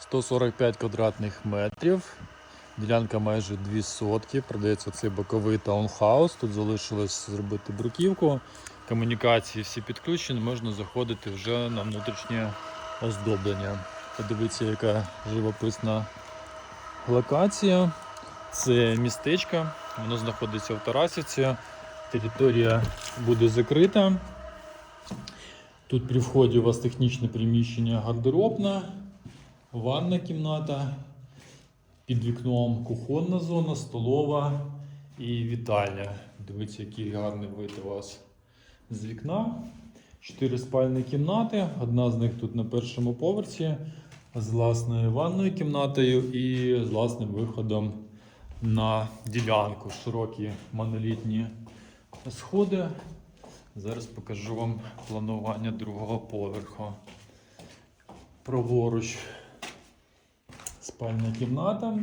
145 квадратних метрів. Ділянка майже 2 сотки. Продається цей боковий таунхаус. Тут залишилось зробити бруківку. Комунікації всі підключені, можна заходити вже на внутрішнє оздоблення. Подивіться, яка живописна локація. Це містечко, воно знаходиться в Тарасівці. Територія буде закрита. Тут при вході у вас технічне приміщення гардеробна, ванна кімната, під вікном кухонна зона, столова і вітальня. Дивіться, який гарний вид у вас з вікна. Чотири спальні кімнати. Одна з них тут на першому поверсі з власною ванною кімнатою і з власним виходом на ділянку. Широкі монолітні сходи. Зараз покажу вам планування другого поверху. Праворуч спальня кімната.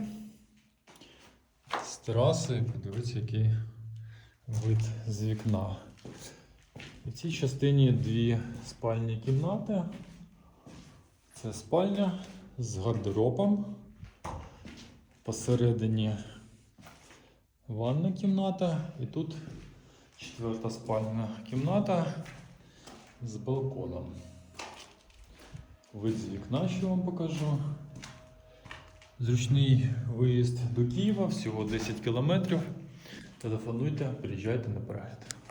З тераси, подивіться, який вид з вікна. У цій частині дві спальні кімнати. Це спальня з гардеробом. Посередині ванна кімната. І тут четверта спальна кімната з балконом. Вид з вікна, що вам покажу. Зручний виїзд до Києва, всього 10 кілометрів. Телефонуйте, приїжджайте на перегляд.